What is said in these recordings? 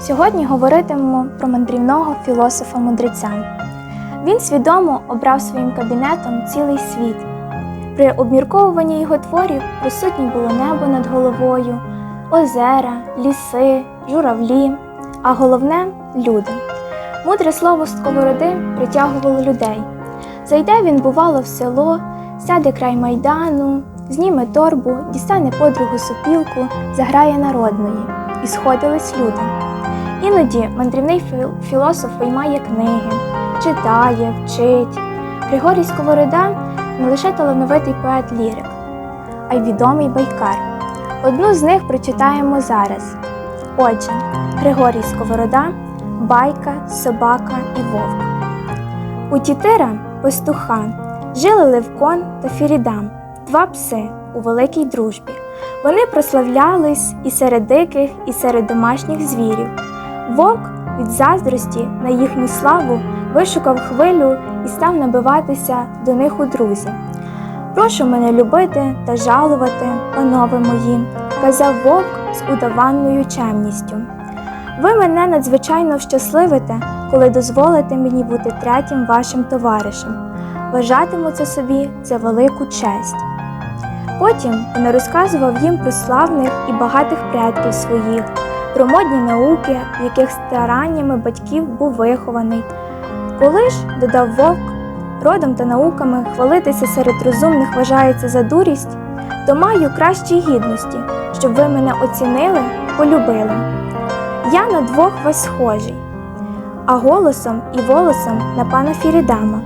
Сьогодні говоритимемо про мандрівного філософа-мудреця. Він свідомо обрав своїм кабінетом цілий світ. При обмірковуванні його творів присутні було небо над головою, озера, ліси, журавлі, а головне люди. Мудре слово сковороди притягувало людей. Зайде він, бувало, в село, сяде край майдану, зніме торбу, дістане подругу сопілку, заграє народної, і сходились люди. Іноді мандрівний філ- філософ виймає книги, читає, вчить. Григорій Сковорода не лише талановитий поет-лірик, а й відомий байкар. Одну з них прочитаємо зараз. Отже, Григорій Сковорода, Байка, Собака і Вовк. У Тітира, пастуха, жили Левкон та Фірідам, два пси у великій дружбі. Вони прославлялись і серед диких, і серед домашніх звірів. Вовк від заздрості на їхню славу вишукав хвилю і став набиватися до них у друзі. Прошу мене любити та жалувати, панове мої, казав вовк з удаванною чемністю. Ви мене надзвичайно щасливите, коли дозволите мені бути третім вашим товаришем. Вважатиму це собі за велику честь. Потім він розказував їм про славних і багатих предків своїх, про модні науки, в яких стараннями батьків був вихований. Коли ж, додав вовк, родом та науками хвалитися серед розумних вважається за дурість, то маю кращі гідності, щоб ви мене оцінили, полюбили. Я на двох вас схожий, а голосом і волосом на пана Фірідама.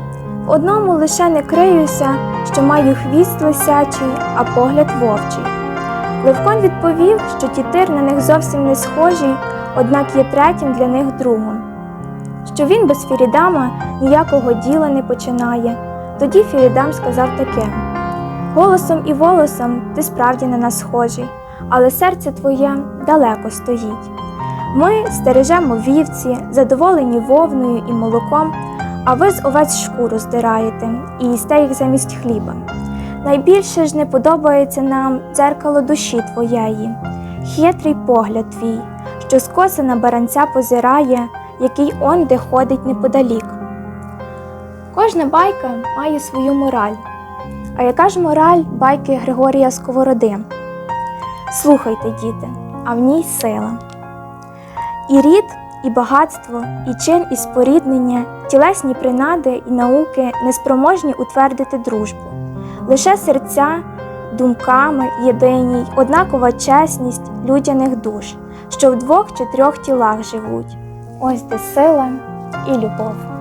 В одному лише не криюся, що маю хвіст лисячий, а погляд вовчий. Левкон відповів, що тітир на них зовсім не схожий, однак є третім для них другом. Що він без Фірідама ніякого діла не починає. Тоді Фірідам сказав таке: Голосом і волосом ти справді на нас схожий, але серце твоє далеко стоїть. Ми стережемо вівці, задоволені вовною і молоком, а ви з овець шкуру здираєте і їсте їх замість хліба. Найбільше ж не подобається нам дзеркало душі твоєї, хитрий погляд твій, що скоса на баранця позирає, який он де ходить неподалік. Кожна байка має свою мораль. А яка ж мораль байки Григорія Сковороди? Слухайте, діти, а в ній сила. І рід, і багатство, і чин, і споріднення, тілесні принади і науки неспроможні утвердити дружбу. Лише серця, думками єдині, однакова чесність людяних душ, що в двох чи трьох тілах живуть. Ось де сила і любов.